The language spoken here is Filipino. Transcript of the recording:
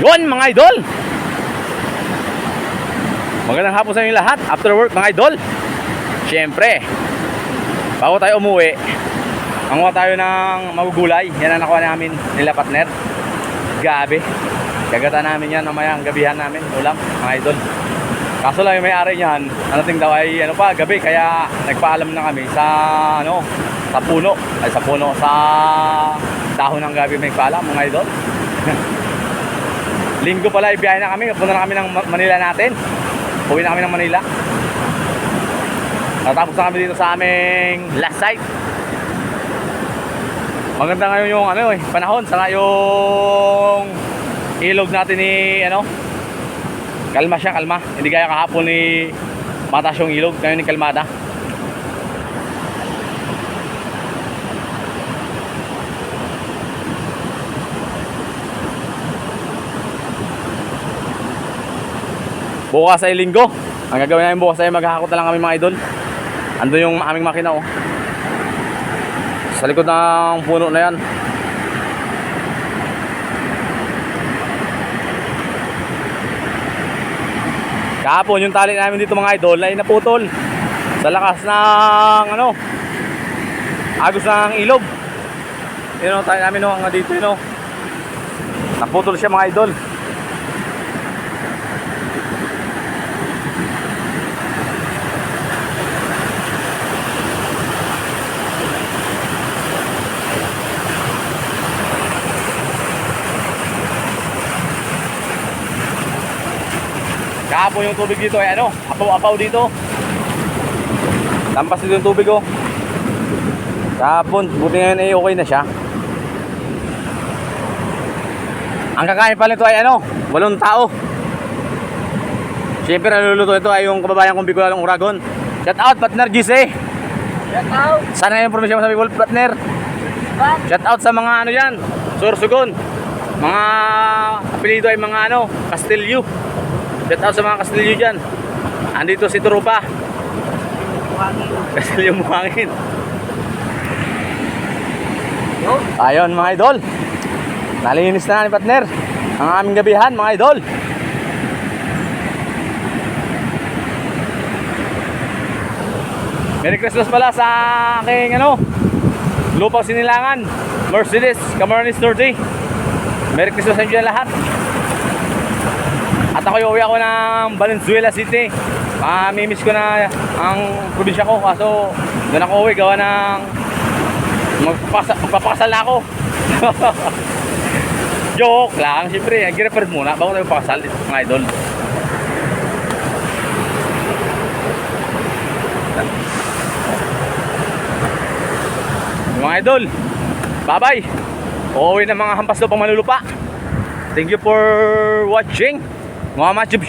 Yun mga idol! Magandang hapon sa inyo lahat. After work mga idol. Siyempre, bago tayo umuwi, manguha tayo ng magugulay. Yan ang nakuha namin nila partner. Gabi. Gagata namin yan mamaya ang gabihan namin. Ulam, mga idol. Kaso lang yung may-ari niyan, ano ting daw ay ano pa, gabi. Kaya nagpaalam na kami sa ano, sa puno. Ay sa puno, sa dahon ng gabi may paalam mga idol. Linggo pala, ibiyahe na kami. Punta na kami ng Ma- Manila natin. Uwi na kami ng Manila. Natapos na kami dito sa aming last site. Maganda ngayon yung ano eh, panahon. Sana yung ilog natin ni ano. Kalma siya, kalma. Hindi gaya kahapon ni mataas yung ilog. Ngayon ni kalmada. Bukas ay linggo. Ang gagawin namin bukas ay maghahakot na lang kami mga idol. Ando yung aming makina oh. Sa likod ng puno na yan. Kahapon yung tali namin dito mga idol ay naputol. Sa lakas ng ano agos ng ilog. Yun o, tali namin no, hanggang dito yun o. Naputol siya mga idol. Kahapon yung tubig dito ay ano, apaw-apaw dito. Lampas dito yung tubig oh. Kahapon, buti ngayon ay okay na siya. Ang kakain pala nito ay ano, walong tao. Siyempre naluluto ito ay yung kababayan kong Bicolalong Uragon. Shout out, partner Gise. Shout out! Sana yung promotion mo sa Bicol, partner. Shout out sa mga ano yan, Sorsogon. Mga apelido ay mga ano, Castillo. Shout out sa mga Castillo dyan. Andito si Trupa. Castillo Muhangin. Ayun mga idol. Nalinis na ni partner. Ang aming gabihan mga idol. Merry Christmas pala sa aking ano, lupaw sinilangan. Mercedes, Camarines 30. Merry Christmas sa inyo lahat. At ako uwi ako ng Valenzuela City. Mamimiss ko na ang probinsya ko. Kaso doon ako uwi gawa ng magpapasa, magpapakasal na ako. Joke lang, siyempre, nag-refer muna bago tayo pakasal, mga idol. Mga idol, bye-bye. Uuwi ng mga hampas lupang manlulupa. Thank you for watching. Mga matchup